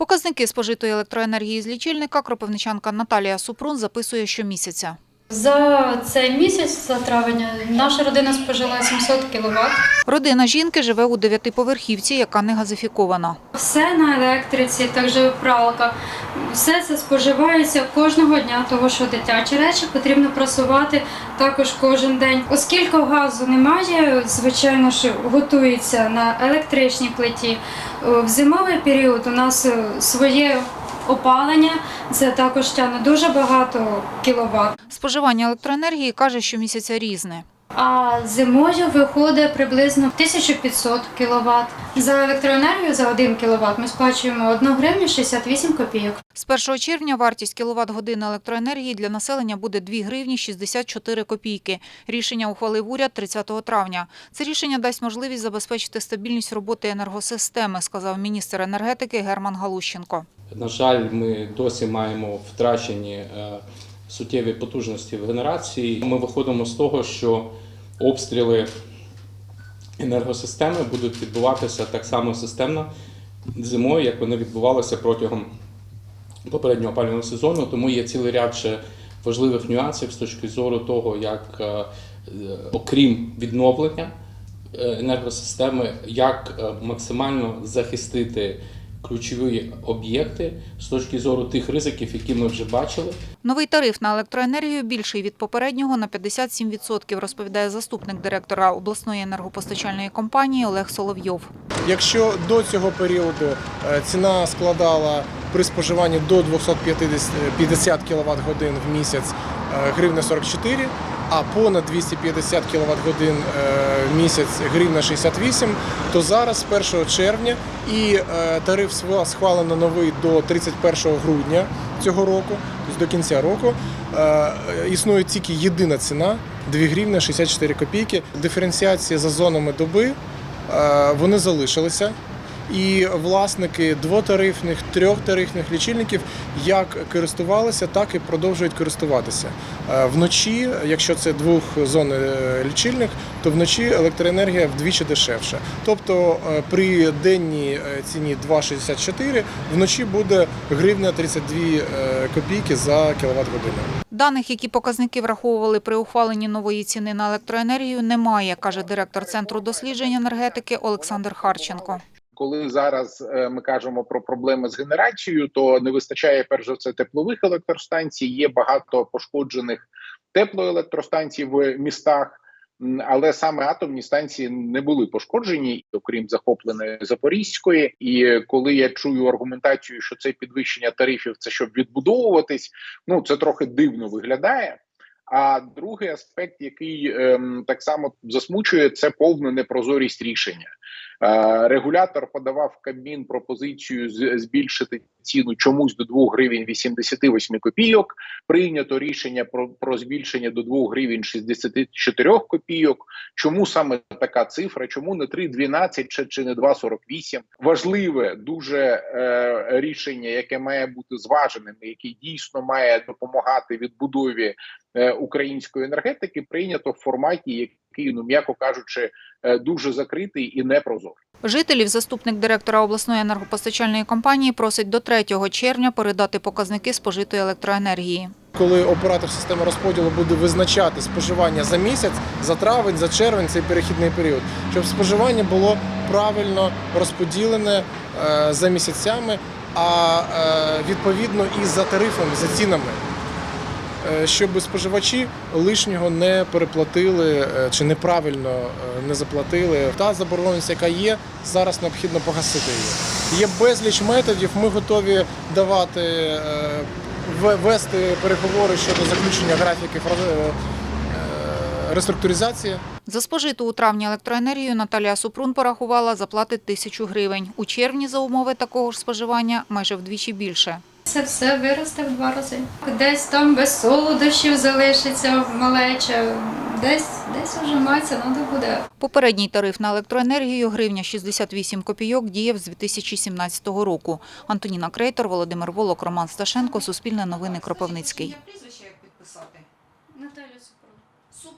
Показники спожитої електроенергії з лічильника кропивничанка Наталія Супрун записує щомісяця. За цей місяць, за травень, наша родина спожила 700 кВт. Родина жінки живе у дев'ятиповерхівці, яка не газифікована. Все на електриці, також пралка. Все це споживається кожного дня, того що дитячі речі потрібно просувати також кожен день. Оскільки газу немає, звичайно ж готується на електричній плиті. В зимовий період у нас своє опалення, це також тягне дуже багато кіловат. Споживання електроенергії каже, щомісяця різне. А зимою виходить приблизно 1500 кВт. За електроенергію за 1 кВт ми сплачуємо 1 гривню 68 копійок. З 1 червня вартість кіловат-години електроенергії для населення буде 2 гривні 64 копійки. Рішення ухвалив уряд 30 травня. Це рішення дасть можливість забезпечити стабільність роботи енергосистеми, сказав міністр енергетики Герман Галущенко. На жаль, ми досі маємо втрачені е, суттєві потужності в генерації. Ми виходимо з того, що обстріли енергосистеми будуть відбуватися так само системно зимою, як вони відбувалися протягом попереднього опалювального сезону. Тому є цілий ряд ще важливих нюансів з точки зору того, як е, е, окрім відновлення енергосистеми, як максимально захистити ключові об'єкти з точки зору тих ризиків, які ми вже бачили. Новий тариф на електроенергію більший від попереднього на 57%, розповідає заступник директора обласної енергопостачальної компанії Олег Соловйов. Якщо до цього періоду е, ціна складала при споживанні до 250 кВт годин в місяць е, гривня 44, а понад 250 кВт годин місяць гривня 68, то зараз з 1 червня і е, тариф схвалено новий до 31 грудня цього року, тобто до кінця року. Е, Існує тільки єдина ціна 2 гривні 64 копійки. Диференціація за зонами доби Е, вони залишилися. І власники двотарифних, трьохтарифних лічильників як користувалися, так і продовжують користуватися. Е, Вночі, якщо це двохзонний е, лічильник, то вночі електроенергія вдвічі дешевша. Тобто е, при денній ціні 2,64 вночі буде гривня 32 е, копійки за кіловат годину. Даних, які показники враховували при ухваленні нової ціни на електроенергію, немає, каже директор Центру досліджень енергетики Олександр Харченко. Коли зараз е, ми кажемо про проблеми з генерацією, то не вистачає перш за все теплових електростанцій. Є багато пошкоджених теплоелектростанцій в містах. Але саме атомні станції не були пошкоджені, окрім захопленої Запорізької. І коли я чую аргументацію, що це підвищення тарифів, це щоб відбудовуватись, ну це трохи дивно виглядає. А другий аспект, який ем, так само засмучує, це повна непрозорість рішення. Регулятор подавав Кабмін пропозицію збільшити ціну чомусь до 2 гривень 88 копійок. Прийнято рішення про, про збільшення до 2 гривень 64 копійок. Чому саме така цифра? Чому не 3,12 чи, чи не 2,48? Важливе дуже е, рішення, яке має бути зваженим, яке дійсно має допомагати відбудові е, української енергетики, прийнято в форматі, який, ну м'яко кажучи, е, дуже закритий і непрозорий. Жителів заступник директора обласної енергопостачальної компанії просить до 3 червня передати показники спожитої електроенергії. Коли оператор системи розподілу буде визначати споживання за місяць, за травень, за червень, цей перехідний період, щоб споживання було правильно розподілене е, за місяцями, а е, відповідно і за тарифами, за цінами. Е, Щоб споживачі лишнього не переплатили е, чи неправильно е, не заплатили. Та заборгованість, яка є, зараз необхідно погасити її. Є безліч методів. Ми готові давати вести переговори щодо заключення графіків реструктуризації. За спожиту у травні електроенергію Наталія Супрун порахувала заплатить тисячу гривень. У червні за умови такого ж споживання майже вдвічі більше. Це все виросте в два рази. Десь там без солодощів залишиться малеча, десь десь вже мається, треба буде. Попередній тариф на електроенергію гривня 68 копійок діяв з 2017 року. Антоніна Крейтор, Володимир Волок, Роман Сташенко, Суспільне новини Кропивницький.